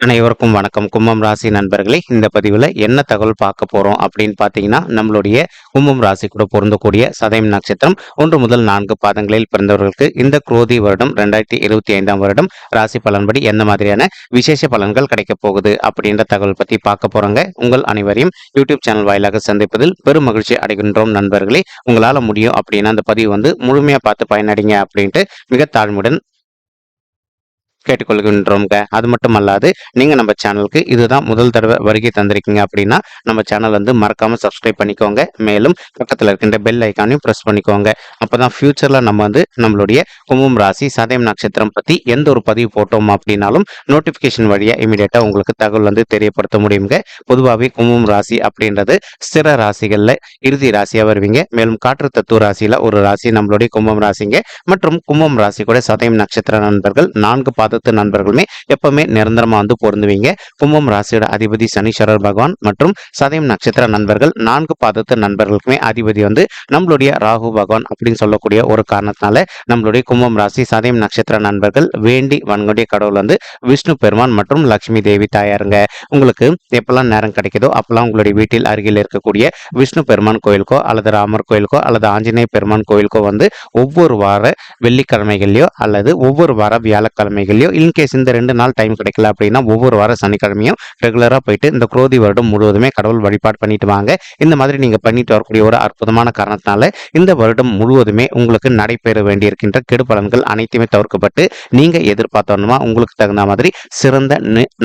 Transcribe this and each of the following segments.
அனைவருக்கும் வணக்கம். கும்பம் ராசி நண்பர்களே இந்த பதிவில் என்ன தகவல் பார்க்க போகிறோம் அப்படின்னு பார்த்தீங்கன்னா நம்மளுடைய கும்பம் ராசி கூட பொருந்தக்கூடிய சதயம் நட்சத்திரம் ஒன்று முதல் நான்கு பாதங்களில் பிறந்தவர்களுக்கு இந்த குரோதி வருடம் ரெண்டாயிரத்தி இருபத்தி ஐந்தாம் வருடம் ராசி பலன்படி எந்த மாதிரியான விசேஷ பலன்கள் கிடைக்க போகுது அப்படின்ற தகவல் பற்றி பார்க்க போகிறோங்க உங்கள் அனைவரையும் யூடியூப் சேனல் வாயிலாக சந்திப்பதில் பெரும் மகிழ்ச்சி அடைகின்றோம் நண்பர்களே. உங்களால் முடியும் அப்படின்னா அந்த பதிவு வந்து முழுமையாக பார்த்து பயனடைங்க அப்படின்ட்டு மிக தாழ்மையுடன் கேட்டுக்கொள்கின்றோங்க அது மட்டும் அல்லாது நீங்க நம்ம சேனலுக்கு இதுதான் முதல் தடவை வருகை தந்திருக்கீங்க அப்படின்னா நம்ம சேனல் வந்து மறக்காம சப்ஸ்கிரைப் பண்ணிக்கோங்க. மேலும் பக்கத்தில் இருக்கின்ற பெல் ஐக்கானையும் ப்ரெஸ் பண்ணிக்கோங்க. அப்பதான் ஃபியூச்சரில் நம்ம வந்து நம்மளுடைய கும்பம் ராசி சதயம் நட்சத்திரம் பத்தி எந்த ஒரு பதிவு போட்டோம் அப்படின்னாலும் நோட்டிஃபிகேஷன் வழியாக இமீடியட்டாக உங்களுக்கு தகவல் வந்து தெரியப்படுத்த முடியுங்க பொதுவாகவே கும்பம் ராசி அப்படின்றது ஸ்திர ராசிகள்ல இறுதி ராசியா வருவீங்க. மேலும் காற்று தத்துவ ராசியில ஒரு ராசி நம்மளுடைய கும்பம் ராசிங்க. மற்றும் கும்பம் ராசி கூட சதயம் நட்சத்திர நண்பர்கள் நான்கு பாத பாதத்து நண்பர்களுமே எப்பவுமே நிரந்தரமா வந்து பொருந்துவீங்க. கும்பம் ராசியோட அதிபதி சனீஸ்வரர் பகவான் மற்றும் சதயம் நட்சத்திர நண்பர்கள் நான்கு பாதத்து நண்பர்களுக்குமே அதிபதி வந்து நம்மளுடைய ராகு பகவான் அப்படின்னு சொல்லக்கூடிய ஒரு காரணத்தினால நம்மளுடைய கும்பம் ராசி சதயம் நட்சத்திர நண்பர்கள் வேண்டி வன்கொண்டிய கடவுள் வந்து விஷ்ணு பெருமான் மற்றும் லட்சுமி தேவி தாயாருங்க. உங்களுக்கு எப்பெல்லாம் நேரம் கிடைக்குதோ அப்பெல்லாம் உங்களுடைய வீட்டில் அருகில் இருக்கக்கூடிய விஷ்ணு பெருமான் கோயிலுக்கோ அல்லது ராமர் கோயிலுக்கோ அல்லது ஆஞ்சநேய பெருமான் கோயிலுக்கோ வந்து ஒவ்வொரு வார வெள்ளிக்கிழமைகள்லையோ அல்லது ஒவ்வொரு வார வியாழக்கிழமைகள்லையோ இல்லையோ இன்கேஸ் இந்த ரெண்டு நாள் டைம் கிடைக்கல அப்படின்னா ஒவ்வொரு வாரம் சனிக்கிழமையும் ரெகுலராக போயிட்டு இந்த குரோதி வருடம் முழுவதுமே கடவுள் வழிபாடு பண்ணிட்டு வாங்க. இந்த மாதிரி நீங்கள் பண்ணிட்டு வரக்கூடிய ஒரு அற்புதமான காரணத்தினால இந்த வருடம் முழுவதுமே உங்களுக்கு நடைபெற வேண்டியிருக்கின்ற கெடு பலன்கள் அனைத்துமே தவிர்க்கப்பட்டு நீங்கள் எதிர்பார்த்தோன்னா உங்களுக்கு தகுந்த மாதிரி சிறந்த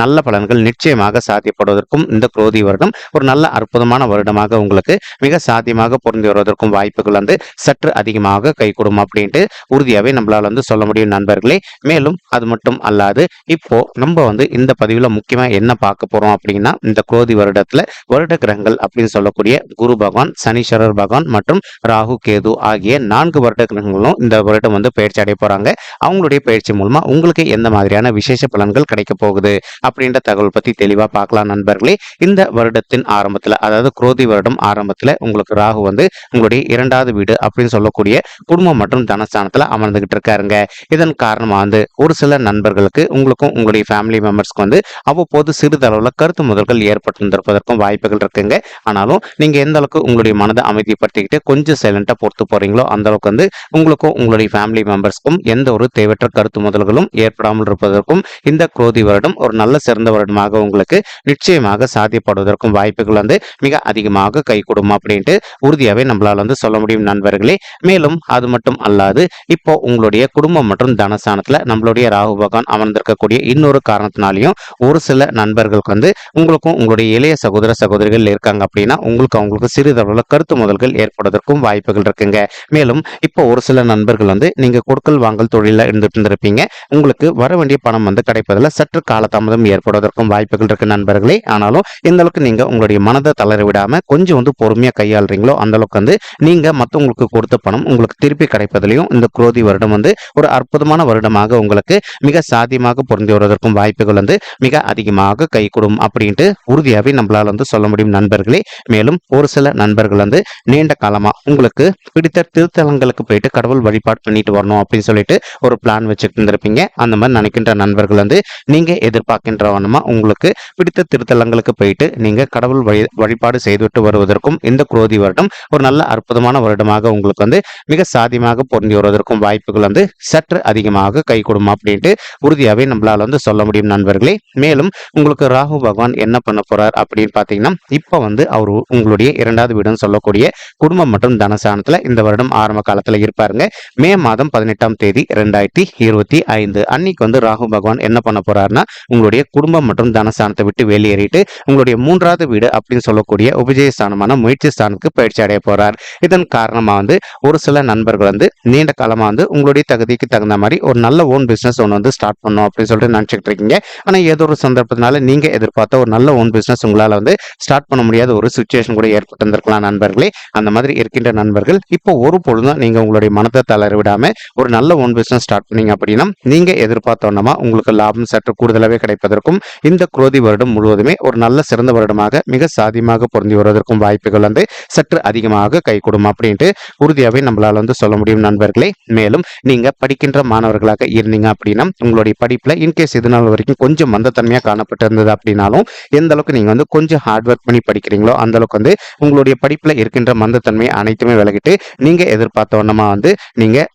நல்ல பலன்கள் நிச்சயமாக சாத்தியப்படுவதற்கும் இந்த குரோதி வருடம் ஒரு நல்ல அற்புதமான வருடமாக உங்களுக்கு மிக சாத்தியமாக பொருந்தி வருவதற்கும் வாய்ப்புகள் வந்து சற்று அதிகமாக கை கொடுக்கும் அப்படின்ட்டு உறுதியாகவே நம்மளால் வந்து சொல்ல முடியும் நண்பர்களே. மேலும் அது மட்டும் மட்டும் அல்லாது இப்போ நம்ம வந்து இந்த பதிவுல முக்கியமா என்ன பார்க்க போறோம் அப்படின்னா இந்த குரோதி வருடத்தில் வருட கிரகங்கள் அப்படின்னு சொல்லக்கூடிய குரு பகவான் சனீஸ்வரர் பகவான் மற்றும் ராகு கேது ஆகிய நான்கு வருட கிரகங்களும் இந்த வருடம் வந்து பயிற்சி அடைய போறாங்க. அவங்களுடைய பயிற்சி மூலமா உங்களுக்கு எந்த மாதிரியான விசேஷ பலன்கள் கிடைக்க போகுது அப்படின்ற தகவல் பத்தி தெளிவா பார்க்கலாம் நண்பர்களே. இந்த வருடத்தின் ஆரம்பத்துல அதாவது குரோதி வருடம் ஆரம்பத்துல உங்களுக்கு ராகு வந்து உங்களுடைய இரண்டாவது வீடு அப்படின்னு சொல்லக்கூடிய குடும்பம் மற்றும் தனஸ்தானத்துல அமர்ந்துகிட்டு இருக்காருங்க. இதன் காரணமா வந்து ஒரு சில நண்பர்களுக்கு உங்களுக்கும் உங்களுடைய ஃபேமிலி மெம்பர்ஸ்க்கு வந்து அவ்வப்போது சிறிதளவில் கருத்து முதல்கள் ஏற்பட்டிருந்திருப்பதற்கும் வாய்ப்புகள் இருக்குங்க. ஆனாலும் நீங்கள் எந்த அளவுக்கு உங்களுடைய மனதை அமைதிப்படுத்திக்கிட்டு கொஞ்சம் சைலண்டாக பொறுத்து போகிறீங்களோ அந்த அளவுக்கு வந்து உங்களுக்கும் உங்களுடைய ஃபேமிலி மெம்பர்ஸ்க்கும் எந்த ஒரு தேவையற்ற கருத்து முதல்களும் ஏற்படாமல் இருப்பதற்கும் இந்த குரோதி வருடம் ஒரு நல்ல சிறந்த வருடமாக உங்களுக்கு நிச்சயமாக சாத்தியப்படுவதற்கும் வாய்ப்புகள் வந்து மிக அதிகமாக கை கொடுக்கும் அப்படின்ட்டு உறுதியாகவே நம்மளால் வந்து சொல்ல முடியும் நண்பர்களே. மேலும் அது மட்டும் அல்லாது இப்போ உங்களுடைய குடும்பம் மற்றும் தனஸ்தானத்தில் நம்மளுடைய ராகு பகவான் அமர்ந்திருக்கக்கூடிய இன்னொரு காரணத்தினாலையும் ஒரு சில நண்பர்களுக்கு வந்து உங்களுக்கும் உங்களுடைய இளைய சகோதர சகோதரிகள் இருக்காங்க அப்படின்னா உங்களுக்கு அவங்களுக்கு சிறிதளவில் கருத்து முதல்கள் ஏற்படுவதற்கும் வாய்ப்புகள் இருக்குங்க. மேலும் இப்போ ஒரு சில நண்பர்கள் வந்து நீங்க கொடுக்கல் வாங்கல் தொழில இருந்துட்டு இருந்திருப்பீங்க உங்களுக்கு வர வேண்டிய பணம் வந்து கிடைப்பதில் சற்று காலதாமதம் ஏற்படுவதற்கும் வாய்ப்புகள் இருக்கு நண்பர்களே. ஆனாலும் எந்த அளவுக்கு நீங்க உங்களுடைய மனதை தளர விடாம கொஞ்சம் வந்து பொறுமையா கையாளுறீங்களோ அந்த அளவுக்கு வந்து நீங்க மற்றவங்களுக்கு கொடுத்த பணம் உங்களுக்கு திருப்பி கிடைப்பதிலையும் இந்த குரோதி வருடம் வந்து ஒரு அற்புதமான வருடமாக உங்களுக்கு மிக மிக சாத்தியமாக பொருந்தி வருவதற்கும் வாய்ப்புகள் வந்து மிக அதிகமாக கைகூடும் அப்படின்ட்டு உறுதியாகவே நம்மளால் வந்து சொல்ல முடியும் நண்பர்களே. மேலும் ஒரு சில நண்பர்கள் வந்து நீண்ட காலமா உங்களுக்கு பிடித்த திருத்தலங்களுக்கு போயிட்டு கடவுள் வழிபாடு பண்ணிட்டு வரணும் அப்படின்னு சொல்லிட்டு ஒரு பிளான் வச்சுட்டு இருந்திருப்பீங்க. அந்த மாதிரி நினைக்கின்ற நண்பர்கள் வந்து நீங்க எதிர்பார்க்கின்றவனமா உங்களுக்கு பிடித்த திருத்தலங்களுக்கு போயிட்டு நீங்க கடவுள் வழி வழிபாடு செய்துவிட்டு வருவதற்கும் இந்த குரோதி வருடம் ஒரு நல்ல அற்புதமான வருடமாக உங்களுக்கு வந்து மிக சாதியமாக பொருந்தி வருவதற்கும் வாய்ப்புகள் வந்து சற்று அதிகமாக கைகூடும் அப்படின்ட்டு உறுதியாகவே நம்மளால வந்து சொல்ல முடியும் நண்பர்களே. மேலும் உங்களுக்கு ராகு பகவான் என்ன பண்ண போறார் அப்படின்னு பார்த்தீங்கன்னா இப்போ வந்து அவர் உங்களுடைய இரண்டாவது வீடுன்னு சொல்லக்கூடிய குடும்பம் மற்றும் தனசானத்துல இந்த வருடம் ஆரம்ப காலத்துல இருப்பாருங்க. மே மாதம் பதினெட்டாம் தேதி ரெண்டாயிரத்தி இருபத்தி ஐந்து அன்னைக்கு வந்து ராகு பகவான் என்ன பண்ண போறாருன்னா உங்களுடைய குடும்பம் மற்றும் தனஸ்தானத்தை விட்டு வெளியேறிட்டு உங்களுடைய மூன்றாவது வீடு அப்படின்னு சொல்லக்கூடிய உபஜயஸ்தானமான முயற்சி ஸ்தானத்துக்கு பயிற்சி அடைய போறார். இதன் காரணமா வந்து ஒரு சில நண்பர்கள் வந்து நீண்ட காலமா வந்து உங்களுடைய தகுதிக்கு தகுந்த மாதிரி ஒரு நல்ல ஓன் பிசினஸ் ஒன்று வந்து ஸ்டார்ட் பண்ணும் அப்படின்னு சொல்லிட்டு நினச்சிக்கிட்டு இருக்கீங்க. ஆனால் ஏதோ ஒரு சந்தர்ப்பத்தினால நீங்கள் எதிர்பார்த்த ஒரு நல்ல ஓன் பிஸ்னஸ் உங்களால் வந்து ஸ்டார்ட் பண்ண முடியாத ஒரு சுச்சுவேஷன் கூட ஏற்பட்டிருந்திருக்கலாம் நண்பர்களே. அந்த மாதிரி இருக்கின்ற நண்பர்கள் இப்போ ஒரு பொழுதும் நீங்கள் உங்களுடைய மனத்தை தளர விடாமல் ஒரு நல்ல ஓன் பிஸ்னஸ் ஸ்டார்ட் பண்ணீங்க அப்படின்னா நீங்கள் எதிர்பார்த்தோன்னா உங்களுக்கு லாபம் சற்று கூடுதலாகவே கிடைப்பதற்கும் இந்த குரோதி வருடம் முழுவதுமே ஒரு நல்ல சிறந்த வருடமாக மிக சாதியமாக பொருந்தி வருவதற்கும் வாய்ப்புகள் வந்து சற்று அதிகமாக கைகூடும் அப்படின்ட்டு உறுதியாகவே நம்மளால் வந்து சொல்ல முடியும் நண்பர்களே. மேலும் நீங்க படிக்கின்ற மாணவர்களாக இருந்தீங்க அப்படின்னா உங்களுடைய படிப்பில் இன்கேஸ் இது நாள் வரைக்கும் கொஞ்சம் மந்தத்தன்மையாக காணப்பட்டிருந்தது அப்படின்னாலும் எந்த அளவுக்கு நீங்கள் வந்து கொஞ்சம் ஹார்ட் ஒர்க் பண்ணி படிக்கிறீங்களோ அந்த அளவுக்கு வந்து உங்களுடைய படிப்பில் இருக்கின்ற மந்தத்தன்மை அனைத்துமே விலகிட்டு நீங்கள் எதிர்பார்த்த வண்ணமாக வந்து நீங்கள்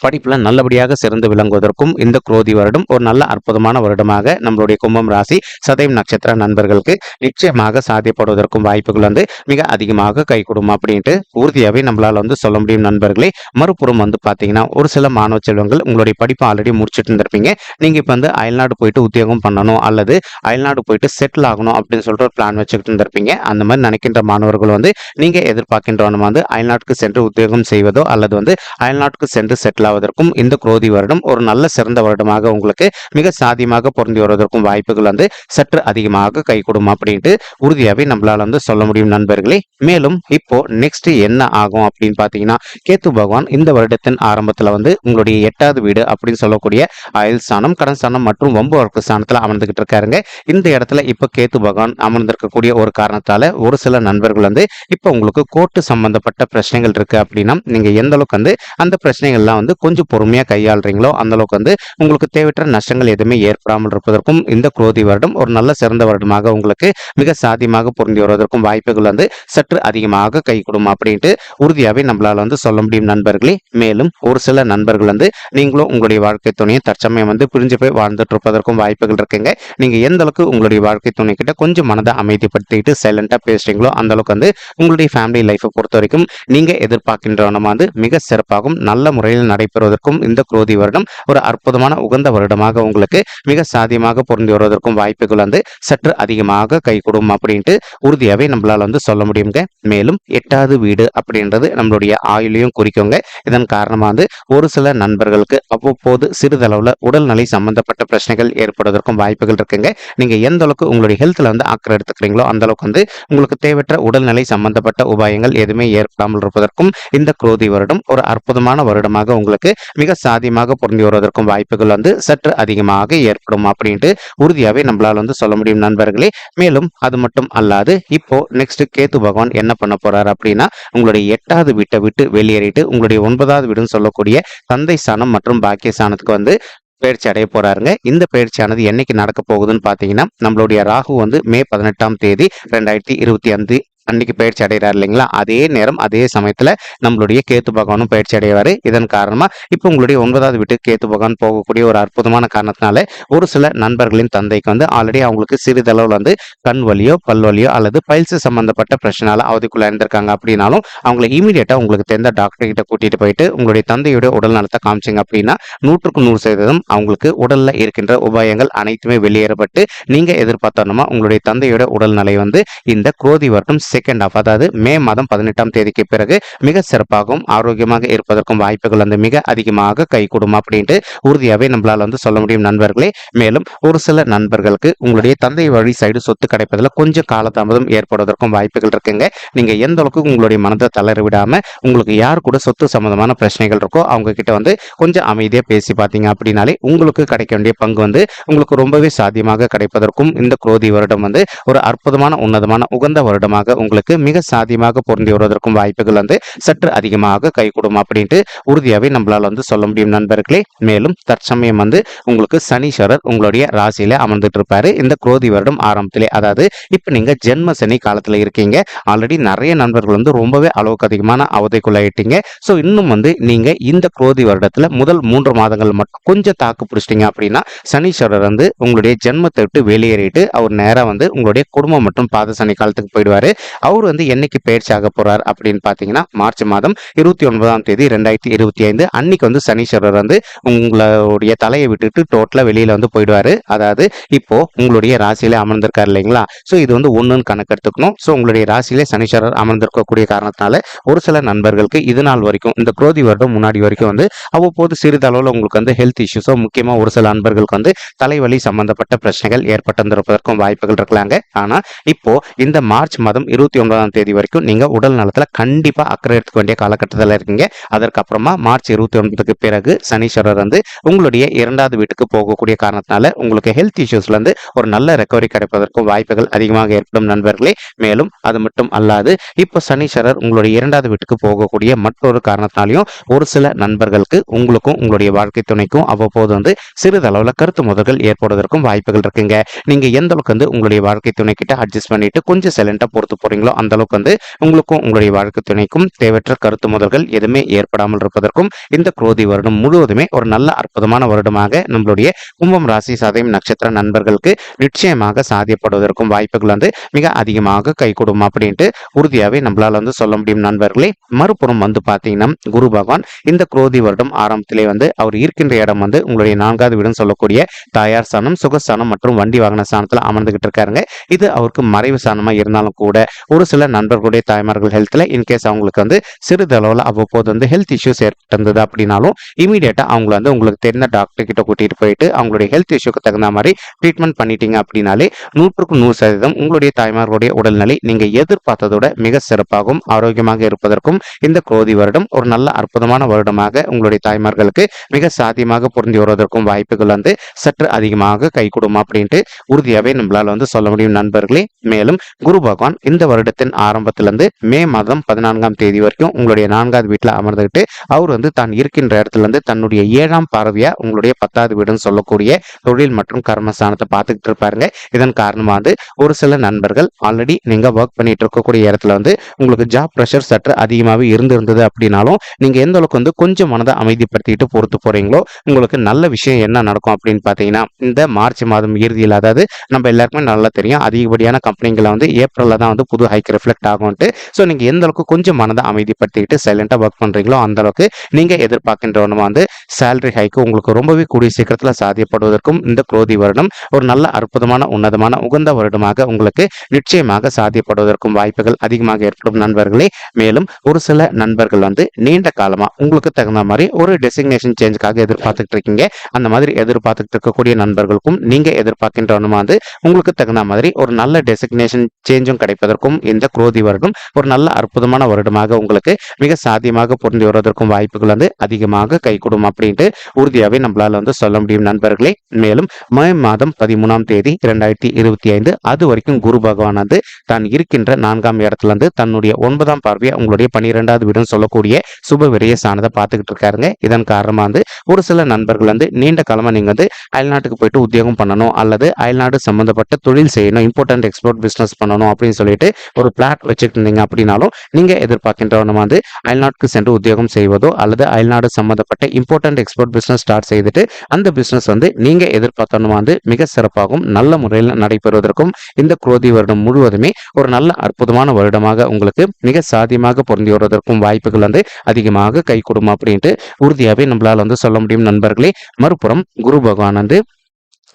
படிப்பில் நல்லபடியாக சிறந்து விளங்குவதற்கும் இந்த குரோதி வருடம் ஒரு நல்ல அற்புதமான வருடமாக நம்மளுடைய கும்பம் ராசி சதயம் நட்சத்திர நண்பர்களுக்கு நிச்சயமாக சாத்தியப்படுவதற்கும் வாய்ப்புகள் வந்து மிக அதிகமாக கை கொடுக்கும் அப்படின்ட்டு உறுதியாகவே நம்மளால் வந்து சொல்ல முடியும் நண்பர்களே. மறுபுறம் வந்து பார்த்தீங்கன்னா ஒரு சில மாணவ செல்வங்கள் உங்களுடைய படிப்பை ஆல்ரெடி முடிச்சுட்டு இருந்திருப்பீங்க. நீங்கள் இப்போ வந்து அயல்நாடு போயிட்டு உத்தியோகம் பண்ணணும் அல்லது அயல்நாடு போயிட்டு செட்டில் ஆகணும் அப்படின்னு சொல்லிட்டு ஒரு பிளான் வச்சுக்கிட்டு இருந்திருப்பீங்க. அந்த மாதிரி நினைக்கின்ற மாணவர்கள் வந்து நீங்கள் எதிர்பார்க்கின்றவனும் வந்து அயல்நாட்டுக்கு சென்று உத்தியோகம் செய்வதோ அல்லது வந்து அயல்நாட்டுக்கு சென்று செட்டில் செட்டிலாவதற்கும் இந்த குரோதி வருடம் ஒரு நல்ல சிறந்த வருடமாக உங்களுக்கு மிக சாதியமாக பொருந்தி வருவதற்கும் வாய்ப்புகள் வந்து சற்று அதிகமாக கைகூடும் அப்படின்ட்டு உறுதியாகவே நம்மளால் வந்து சொல்ல முடியும் நண்பர்களே. மேலும் இப்போ நெக்ஸ்ட் என்ன ஆகும் அப்படின்னு பார்த்தீங்கன்னா கேத்து பகவான் இந்த வருடத்தின் ஆரம்பத்தில் வந்து உங்களுடைய எட்டாவது வீடு அப்படின்னு சொல்லக்கூடிய அயல் ஸ்தானம் கடன் ஸ்தானம் மற்றும் வம்பு வழக்கு ஸ்தானத்தில் அமர்ந்துகிட்டு இருக்காருங்க. இந்த இடத்துல இப்போ கேத்து பகவான் அமர்ந்திருக்கக்கூடிய ஒரு காரணத்தால் ஒரு சில நண்பர்கள் வந்து இப்போ உங்களுக்கு கோர்ட்டு சம்பந்தப்பட்ட பிரச்சனைகள் இருக்கு அப்படின்னா நீங்கள் எந்த அளவுக்கு வந்து அந்த பிரச்சனைகள்லாம் வந்து கொஞ்சம் பொறுமையாக கையாளுறீங்களோ அந்தளவுக்கு வந்து உங்களுக்கு தேவையற்ற நஷ்டங்கள் எதுவுமே ஏற்படாமல் இருப்பதற்கும் இந்த குரோதி வருடம் ஒரு நல்ல சிறந்த வருடமாக உங்களுக்கு மிக சாத்தியமாக பொருந்தி வருவதற்கும் வாய்ப்புகள் வந்து சற்று அதிகமாக கை கொடும் அப்படின்ட்டு உறுதியாகவே நம்மளால வந்து சொல்ல முடியும் நண்பர்களே. மேலும் ஒரு சில நண்பர்கள் வந்து நீங்களும் உங்களுடைய வாழ்க்கை துணையை தற்சமயம் வந்து பிரிஞ்சு போய் வாழ்ந்துட்டு இருப்பதற்கும் வாய்ப்புகள் இருக்குங்க. நீங்கள் எந்த அளவுக்கு உங்களுடைய வாழ்க்கை துணை கிட்ட கொஞ்சம் மனதை அமைதிப்படுத்திட்டு சைலண்டாக பேசுறீங்களோ அந்த அளவுக்கு வந்து உங்களுடைய ஃபேமிலி லைஃப்பை பொறுத்த வரைக்கும் நீங்கள் எதிர்பார்க்கின்றவனமா வந்து மிக சிறப்பாகவும் நல்ல முறையில் நடைபெறுவதற்கும் இந்த குரோதி வருடம் ஒரு அற்புதமான உகந்த வருடமாக உங்களுக்கு மிக சாதியமாக பொருந்தி வருவதற்கும் வாய்ப்புகள் வந்து சற்று அதிகமாக கைகூடும் அப்படின்ட்டு உறுதியாகவே நம்மளால வந்து சொல்ல முடியுங்க மேலும் எட்டாவது வீடு அப்படின்றது நம்மளுடைய ஆயுளையும் குறிக்கோங்க. இதன் காரணமாக வந்து ஒரு சில நண்பர்களுக்கு அவ்வப்போது சிறிதளவில் உடல்நிலை சம்பந்தப்பட்ட பிரச்சனைகள் ஏற்படுவதற்கும் வாய்ப்புகள் இருக்குங்க. நீங்க எந்த அளவுக்கு உங்களுடைய ஹெல்த்தில் வந்து அக்கறை எடுத்துக்கிறீங்களோ அந்த அளவுக்கு வந்து உங்களுக்கு தேவையற்ற உடல்நிலை சம்பந்தப்பட்ட உபாயங்கள் எதுவுமே ஏற்படாமல் இருப்பதற்கும் இந்த குரோதி வருடம் ஒரு அற்புதமான வருடமாக உங்களுக்கு மிக சாதியமாக பொருந்தி வருவதற்கும் வாய்ப்புகள் வந்து சற்று அதிகமாக ஏற்படும் அப்படின்ட்டு உறுதியாகவே நம்மளால் வந்து சொல்ல முடியும் நண்பர்களே. மேலும் அது மட்டும் அல்லாது இப்போ நெக்ஸ்ட் கேத்து பகவான் என்ன பண்ண போறாரு அப்படின்னா உங்களுடைய எட்டாவது வீட்டை விட்டு வெளியேறிட்டு உங்களுடைய ஒன்பதாவது வீடுன்னு சொல்லக்கூடிய தந்தை ஸ்தானம் மற்றும் பாக்கிய ஸ்தானத்துக்கு வந்து பயிற்சி அடைய போறாருங்க. இந்த பயிற்சியானது என்னைக்கு நடக்க போகுதுன்னு பாத்தீங்கன்னா நம்மளுடைய ராகு வந்து மே பதினெட்டாம் தேதி ரெண்டாயிரத்தி இருபத்தி அஞ்சு அன்னைக்கு பயிற்சி அடைகிறார் இல்லைங்களா? அதே நேரம் அதே சமயத்தில் நம்மளுடைய கேத்து பகவானும் பயிற்சி அடைவார். இதன் காரணமாக இப்போ உங்களுடைய ஒன்பதாவது வீட்டுக்கு கேத்து பகவான் போகக்கூடிய ஒரு அற்புதமான காரணத்தினால ஒரு சில நண்பர்களின் தந்தைக்கு வந்து ஆல்ரெடி அவங்களுக்கு சிறிதளவில் வந்து கண் வலியோ பல் வலியோ அல்லது பயிற்சி சம்பந்தப்பட்ட பிரச்சனால அவதிக்குள்ள இருந்திருக்காங்க அப்படின்னாலும் அவங்களை இமீடியட்டாக உங்களுக்கு தெரிந்த டாக்டர் கிட்ட கூட்டிட்டு போயிட்டு உங்களுடைய தந்தையுடைய உடல் நலத்தை காமிச்சிங்க அப்படின்னா நூற்றுக்கு நூறு சதவீதம் அவங்களுக்கு உடல்ல இருக்கின்ற உபாயங்கள் அனைத்துமே வெளியேறப்பட்டு நீங்க எதிர்பார்த்தோம்னா உங்களுடைய தந்தையோட உடல்நிலை வந்து இந்த குரோதி வட்டம் செகண்ட் ஆஃப் அதாவது மே மாதம் பதினெட்டாம் தேதிக்கு பிறகு மிக சிறப்பாகவும் ஆரோக்கியமாக இருப்பதற்கும் வாய்ப்புகள் வந்து மிக அதிகமாக கைகூடும் அப்படின்ட்டு உறுதியாகவே நம்மளால் வந்து சொல்ல முடியும் நண்பர்களே. மேலும் ஒரு சில நண்பர்களுக்கு உங்களுடைய தந்தை வழி சைடு சொத்து கிடைப்பதில் கொஞ்சம் காலதாமதம் ஏற்படுவதற்கும் வாய்ப்புகள் இருக்குங்க. நீங்கள் எந்த அளவுக்கு உங்களுடைய மனதை தளர விடாமல் உங்களுக்கு யார் கூட சொத்து சம்பந்தமான பிரச்சனைகள் இருக்கோ அவங்க கிட்ட வந்து கொஞ்சம் அமைதியாக பேசி பார்த்தீங்க அப்படின்னாலே உங்களுக்கு கிடைக்க வேண்டிய பங்கு வந்து உங்களுக்கு ரொம்பவே சாத்தியமாக கிடைப்பதற்கும் இந்த குரோதி வருடம் வந்து ஒரு அற்புதமான உன்னதமான உகந்த வருடமாக உங்களுக்கு மிக சாதியமாக பொருந்தி வருவதற்கும் வாய்ப்புகள் வந்து சற்று அதிகமாக கைகூடும் அப்படின்ட்டு உறுதியாகவே நம்மளால் வந்து சொல்ல முடியும் நண்பர்களே. மேலும் தற்சமயம் வந்து உங்களுக்கு சனீஸ்வரர் உங்களுடைய ராசியில அமர்ந்துட்டு இருப்பாரு. இந்த குரோதி வருடம் ஆரம்பத்திலே அதாவது இப்போ நீங்க ஜென்ம சனி காலத்துல இருக்கீங்க. ஆல்ரெடி நிறைய நண்பர்கள் வந்து ரொம்பவே அளவுக்கு அதிகமான அவதைக்குள்ளாயிட்டீங்க. ஸோ இன்னும் வந்து நீங்க இந்த குரோதி வருடத்துல முதல் மூன்று மாதங்கள் மட்டும் கொஞ்சம் தாக்கு பிடிச்சிட்டீங்க அப்படின்னா சனீஸ்வரர் வந்து உங்களுடைய ஜென்மத்தை விட்டு வெளியேறிட்டு அவர் நேராக வந்து உங்களுடைய குடும்பம் மற்றும் பாத சனி காலத்துக்கு போயிடுவாரு. அவர் வந்து என்னைக்கு பயிற்சி ஆக போறார் அப்படின்னு பார்த்தீங்கன்னா மார்ச் மாதம் இருபத்தி ஒன்பதாம் தேதி ரெண்டாயிரத்தி இருபத்தி ஐந்து அன்னைக்கு வந்து சனீஸ்வரர் வந்து உங்களுடைய தலையை விட்டுட்டு டோட்டலா வெளியில வந்து போயிடுவாரு. அதாவது இப்போ உங்களுடைய ராசியில அமர்ந்திருக்காரு இல்லைங்களா? ஸோ இது வந்து ஒன்றுன்னு கணக்கெடுத்துக்கணும். ஸோ உங்களுடைய ராசியிலே சனீஸ்வரர் அமர்ந்திருக்கக்கூடிய காரணத்தினால ஒரு சில நண்பர்களுக்கு இது நாள் வரைக்கும் இந்த குரோதி வருடம் முன்னாடி வரைக்கும் வந்து அவ்வப்போது சிறிதளவில் உங்களுக்கு வந்து ஹெல்த் இஷ்யூஸோ முக்கியமாக ஒரு சில நண்பர்களுக்கு வந்து தலைவலி சம்பந்தப்பட்ட பிரச்சனைகள் ஏற்பட்டிருப்பதற்கும் வாய்ப்புகள் இருக்கலாங்க. ஆனால் இப்போ இந்த மார்ச் மாதம் இருபத்தி இருபத்தி ஒன்பதாம் தேதி வரைக்கும் நீங்க உடல் நலத்துல கண்டிப்பா அக்கறை எடுத்துக்க வேண்டிய காலகட்டத்தில் இருக்கீங்க. அதற்கப்புறமா மார்ச் இருபத்தி ஒன்பதுக்கு பிறகு சனீஸ்வரர் வந்து உங்களுடைய இரண்டாவது வீட்டுக்கு போகக்கூடிய காரணத்தினால உங்களுக்கு ஹெல்த் இஷ்யூஸ்ல இருந்து ஒரு நல்ல ரெக்கவரி கிடைப்பதற்கும் வாய்ப்புகள் அதிகமாக ஏற்படும் நண்பர்களே. மேலும் அது மட்டும் அல்லாது இப்போ சனீஸ்வரர் உங்களுடைய இரண்டாவது வீட்டுக்கு போகக்கூடிய மற்றொரு காரணத்தினாலையும் ஒரு சில நண்பர்களுக்கு உங்களுக்கும் உங்களுடைய வாழ்க்கை துணைக்கும் அவ்வப்போது வந்து சிறிதளவில் கருத்து முதல்கள் ஏற்படுவதற்கும் வாய்ப்புகள் இருக்குங்க. நீங்க எந்த அளவுக்கு வந்து உங்களுடைய வாழ்க்கை துணை கிட்ட அட்ஜஸ்ட் பண்ணிட்டு கொஞ்சம் சைலண்டா பொறுத்து போறீங்களோ அந்த அளவுக்கு வந்து உங்களுக்கும் உங்களுடைய வாழ்க்கை துணைக்கும் தேவையற்ற கருத்து முதல்கள் எதுவுமே ஏற்படாமல் இருப்பதற்கும் இந்த குரோதி வருடம் முழுவதுமே ஒரு நல்ல அற்புதமான வருடமாக நம்மளுடைய கும்பம் ராசி சதயம் நட்சத்திர நண்பர்களுக்கு நிச்சயமாக சாதியப்படுவதற்கும் வாய்ப்புகள் வந்து மிக அதிகமாக கை கொடுக்கும் அப்படின்ட்டு உறுதியாகவே நம்மளால வந்து சொல்ல முடியும் நண்பர்களே. மறுபுறம் வந்து பார்த்தீங்கன்னா குரு பகவான் இந்த குரோதி வருடம் ஆரம்பத்திலே வந்து அவர் இருக்கின்ற இடம் வந்து உங்களுடைய நான்காவது வீடுன்னு சொல்லக்கூடிய தாயார் ஸ்தானம் சுகஸ்தானம் மற்றும் வண்டி வாகன ஸ்தானத்தில் அமர்ந்துகிட்டு இருக்காருங்க. இது அவருக்கு மறைவு ஸ்தானமா இருந்தாலும் கூட ஒரு சில நண்பர்களுடைய தாய்மார்கள் ஹெல்த்ல இன்கேஸ் அவங்களுக்கு வந்து சிறிதளவில் அவ்வப்போது வந்து ஹெல்த் இஷ்யூஸ் ஏற்பட்டிருந்தது அப்படின்னாலும் இமீடியட்டா அவங்கள வந்து உங்களுக்கு தெரிந்த டாக்டர் கிட்ட கூட்டிட்டு போயிட்டு அவங்களுடைய ஹெல்த் இஷ்யூக்கு தகுந்த மாதிரி ட்ரீட்மெண்ட் பண்ணிட்டீங்க அப்படின்னாலே நூற்றுக்கு நூறு சதவீதம் உங்களுடைய தாய்மார்களுடைய உடல்நிலை நீங்க எதிர்பார்த்ததோட மிக சிறப்பாகவும் ஆரோக்கியமாக இருப்பதற்கும் இந்த கோதி வருடம் ஒரு நல்ல அற்புதமான வருடமாக உங்களுடைய தாய்மார்களுக்கு மிக சாத்தியமாக பொருந்தி வருவதற்கும் வாய்ப்புகள் வந்து சற்று அதிகமாக கை கொடுமா அப்படின்ட்டு உறுதியாகவே நம்மளால வந்து சொல்ல முடியும் நண்பர்களே. மேலும் குரு பகவான் இந்த வருடத்தின் ஆரம்பத்திலிருந்து மே மாதம் பதினான்காம் தேதி வரைக்கும் உங்களுடைய நான்காவது வீட்டில் அமர்ந்துகிட்டு அவர் வந்து தான் இருக்கின்ற இடத்துல இருந்து தன்னுடைய ஏழாம் பார்வையா உங்களுடைய பத்தாவது வீடுன்னு சொல்லக்கூடிய தொழில் மற்றும் கர்மஸ்தானத்தை பார்த்துக்கிட்டு இருப்பாருங்க. இதன் காரணமாக வந்து ஒரு சில நண்பர்கள் ஆல்ரெடி நீங்கள் ஒர்க் பண்ணிட்டு இருக்கக்கூடிய இடத்துல வந்து உங்களுக்கு ஜாப் ப்ரெஷர் சற்று அதிகமாகவே இருந்து இருந்தது அப்படின்னாலும் நீங்கள் எந்த அளவுக்கு வந்து கொஞ்சம் மனதை அமைதிப்படுத்திட்டு பொறுத்து போறீங்களோ உங்களுக்கு நல்ல விஷயம் என்ன நடக்கும் அப்படின்னு பார்த்தீங்கன்னா இந்த மார்ச் மாதம் இறுதியில் அதாவது நம்ம எல்லாருக்குமே நல்லா தெரியும் அதிகப்படியான கம்பெனிகளை வந்து ஏப்ரலில் தான் வந்து புது ஹைக் ரிஃப்ளெக்ட் ஆகும்ட்டு ஸோ நீங்கள் எந்த அளவுக்கு கொஞ்சம் மனதை அமைதிப்படுத்திக்கிட்டு சைலண்டாக ஒர்க் பண்ணுறீங்களோ அந்த அளவுக்கு நீங்கள் எதிர்பார்க்கின்ற ஒன்று வந்து சேலரி ஹைக்கு உங்களுக்கு ரொம்பவே கூடிய சீக்கிரத்தில் சாத்தியப்படுவதற்கும் இந்த குரோதி வருடம் ஒரு நல்ல அற்புதமான உன்னதமான உகந்த வருடமாக உங்களுக்கு நிச்சயமாக சாத்தியப்படுவதற்கும் வாய்ப்புகள் அதிகமாக ஏற்படும் நண்பர்களே. மேலும் ஒரு சில நண்பர்கள் வந்து நீண்ட காலமாக உங்களுக்கு தகுந்த மாதிரி ஒரு டெசிக்னேஷன் சேஞ்சுக்காக எதிர்பார்த்துட்டு இருக்கீங்க. அந்த மாதிரி எதிர்பார்த்துட்டு இருக்கக்கூடிய நண்பர்களுக்கும் நீங்க எதிர்பார்க்கின்ற ஒன்று வந்து உங்களுக்கு தகுந்த மாதிரி ஒரு நல்ல டெசிக்னேஷன் சேஞ்சும் கிடைப்பதற்கும் இந்த குரோதி வருடம். ஒரு நல்ல அற்புதமான வருடமாக உங்களுக்கு மிக சாத்தியமாக பொருந்தி வருவதற்கும் வாய்ப்புகள் வந்து அதிகமாக கைகூடும் அப்படின்ட்டு உறுதியாகவே நம்மளால வந்து சொல்ல முடியும் நண்பர்களே. மேலும் மே மாதம் பதிமூணாம் தேதி இரண்டாயிரத்தி இருபத்தி ஐந்து அது வரைக்கும் குரு பகவான் வந்து தான் இருக்கின்ற நான்காம் இடத்துல இருந்து தன்னுடைய ஒன்பதாம் பார்வையை உங்களுடைய பன்னிரெண்டாவது வீடுன்னு சொல்லக்கூடிய சுப விரைய சாணத்தை பார்த்துக்கிட்டு இருக்காருங்க. இதன் காரணமா வந்து ஒரு சில நண்பர்கள் வந்து நீண்ட காலமா நீங்க வந்து அயல்நாட்டுக்கு போயிட்டு உத்தியோகம் பண்ணணும் அல்லது அயல்நாடு சம்பந்தப்பட்ட தொழில் செய்யணும் இம்பார்ட்டன்ட் எக்ஸ்போர்ட் பிசினஸ் பண்ணணும் அப்படின்னு சொல்லிட்டு ஒரு பிளாட் வச்சுட்டு இருந்தீங்க அப்படின்னாலும் நீங்கள் எதிர்பார்க்கின்றவன வந்து அயல்நாட்டுக்கு சென்று உத்தியோகம் செய்வதோ அல்லது அயல்நாடு சம்மந்தப்பட்ட இம்பார்ட்டன்ட் எக்ஸ்போர்ட் பிஸ்னஸ் ஸ்டார்ட் செய்துட்டு அந்த பிஸ்னஸ் வந்து நீங்கள் எதிர்பார்த்தவன வந்து மிக சிறப்பாகவும் நல்ல முறையில் நடைபெறுவதற்கும் இந்த குரோதி வருடம் முழுவதுமே ஒரு நல்ல அற்புதமான வருடமாக உங்களுக்கு மிக சாத்தியமாக பொருந்தி வருவதற்கும் வாய்ப்புகள் வந்து அதிகமாக கை கொடுமா அப்படின்ட்டு உறுதியாகவே நம்மளால் வந்து சொல்ல முடியும் நண்பர்களே. மறுபுறம் குரு பகவான் வந்து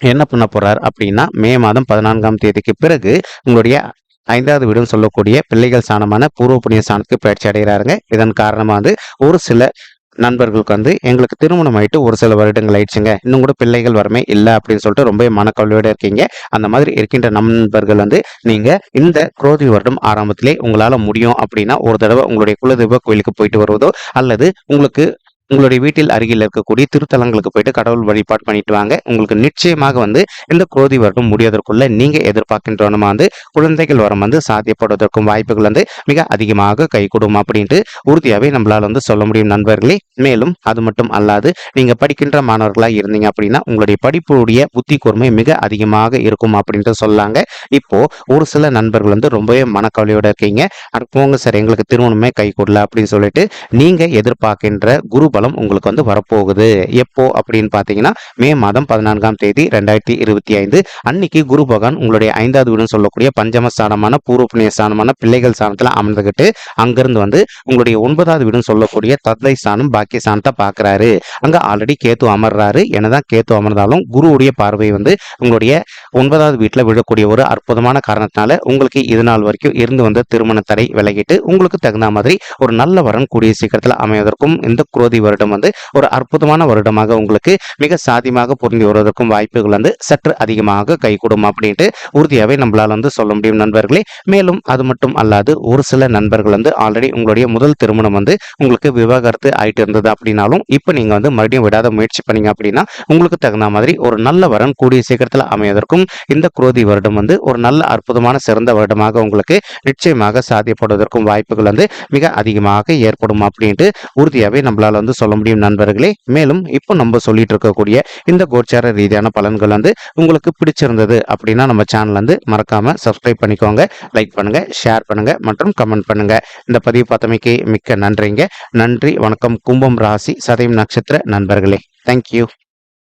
என்ன பண்ண போறார் அப்படின்னா மே மாதம் பதினான்காம் தேதிக்கு பிறகு உங்களுடைய ஐந்தாவது வீடுன்னு சொல்லக்கூடிய பிள்ளைகள் சாணமான பூர்வ புண்ணிய சாணத்துக்கு பயிற்சி அடைகிறாருங்க. இதன் காரணமாக வந்து ஒரு சில நண்பர்களுக்கு வந்து எங்களுக்கு திருமணம் ஆயிட்டு ஒரு சில வருடங்கள் ஆயிடுச்சுங்க. இன்னும் கூட பிள்ளைகள் வரமே இல்லை அப்படின்னு சொல்லிட்டு ரொம்ப மனக்கவலையோட இருக்கீங்க. அந்த மாதிரி இருக்கின்ற நண்பர்கள் வந்து நீங்க இந்த குரோதி வருடம் ஆரம்பத்திலே உங்களால முடியும் அப்படின்னா ஒரு தடவை உங்களுடைய குலதெய்வ கோயிலுக்கு போயிட்டு வருவதோ அல்லது உங்களுக்கு உங்களுடைய வீட்டில் அருகில் இருக்கக்கூடிய திருத்தலங்களுக்கு போயிட்டு கடவுள் வழிபாடு பண்ணிட்டு வாங்க. உங்களுக்கு நிச்சயமாக வந்து இந்த குரோதி வருடம் முடிவதற்குள்ள நீங்க எதிர்பார்க்கின்றவனமா வந்து குழந்தைகள் வரம் வந்து சாத்தியப்படுவதற்கும் வாய்ப்புகள் வந்து மிக அதிகமாக கை கொடுக்கும் அப்படின்ட்டு உறுதியாகவே நம்மளால் வந்து சொல்ல முடியும் நண்பர்களே. மேலும் அது மட்டும் அல்லாது நீங்க படிக்கின்ற மாணவர்களாக இருந்தீங்க அப்படின்னா உங்களுடைய படிப்புடைய புத்தி கூர்மை மிக அதிகமாக இருக்கும் அப்படின்ட்டு சொல்லாங்க. இப்போ ஒரு சில நண்பர்கள் வந்து ரொம்பவே மனக்கவலையோட இருக்கீங்க. போங்க சார் எங்களுக்கு திருமணமே கை கொடுல அப்படின்னு சொல்லிட்டு நீங்க எதிர்பார்க்கின்ற குரு பலம் உங்களுக்கு வந்து வரப்போகுது. எப்போ அப்படின்னு பார்த்தீங்கன்னா மே மாதம் பதினான்காம் தேதி ரெண்டாயிரத்தி இருபத்தி ஐந்து. அன்னைக்கு குரு பகவான் உங்களுடைய ஐந்தாவது வீடுன்னு சொல்லக்கூடிய பஞ்சம ஸ்தானமான பூர்வ புண்ணிய ஸ்தானமான பிள்ளைகள் ஸ்தானத்தில் அமர்ந்துகிட்டு அங்கிருந்து வந்து உங்களுடைய ஒன்பதாவது வீடுன்னு சொல்லக்கூடிய தத்தை ஸ்தானம் பாக்கிய ஸ்தானத்தை பார்க்குறாரு. அங்கே ஆல்ரெடி கேத்து அமர்றாரு. என்னதான் கேத்து அமர்ந்தாலும் குருவுடைய பார்வை வந்து உங்களுடைய ஒன்பதாவது வீட்டில் விழக்கூடிய ஒரு அற்புதமான காரணத்தினால உங்களுக்கு இது நாள் வரைக்கும் இருந்து வந்த திருமண தடை விலகிட்டு உங்களுக்கு தகுந்த மாதிரி ஒரு நல்ல வரன் கூடிய சீக்கிரத்தில் அமைவதற்கும் இந்த குரோதி வரும் வருடம் வந்து ஒரு அற்புதமான வருடமாக உங்களுக்கு மிக சாதியமாக பொருந்தி வருவதற்கும் வாய்ப்புகள் வந்து சற்று அதிகமாக கைகூடும் அப்படின்ட்டு உறுதியாகவே நம்மளால் வந்து சொல்ல முடியும் நண்பர்களே. மேலும் அது மட்டும் அல்லாது ஒரு சில நண்பர்கள் வந்து ஆல்ரெடி உங்களுடைய முதல் திருமணம் வந்து உங்களுக்கு விவாகரத்து ஆயிட்டு இருந்தது அப்படின்னாலும் இப்போ நீங்கள் வந்து மறுபடியும் விடாத முயற்சி பண்ணீங்க அப்படின்னா உங்களுக்கு தகுந்த மாதிரி ஒரு நல்ல வரன் கூடிய சீக்கிரத்தில் அமைவதற்கும் இந்த குரோதி வருடம் வந்து ஒரு நல்ல அற்புதமான சிறந்த வருடமாக உங்களுக்கு நிச்சயமாக சாத்தியப்படுவதற்கும் வாய்ப்புகள் வந்து மிக அதிகமாக ஏற்படும் அப்படின்ட்டு உறுதியாகவே நம்மளால் வந்து சொல்ல முடியும் நண்பர்களே. மேலும் இப்போ நம்ம சொல்லிட்டு இருக்கக்கூடிய இந்த கோச்சார ரீதியான பலன்கள் வந்து உங்களுக்கு பிடிச்சிருந்தது அப்படின்னா நம்ம சேனல் வந்து மறக்காம சப்ஸ்கிரைப் பண்ணிக்கோங்க லைக் பண்ணுங்க ஷேர் பண்ணுங்க மற்றும் கமெண்ட் பண்ணுங்க. இந்த பதிவு பார்த்தமைக்கு மிக்க நன்றிங்க. நன்றி வணக்கம். கும்பம் ராசி சதயம் நட்சத்திர நண்பர்களே. தேங்க்யூ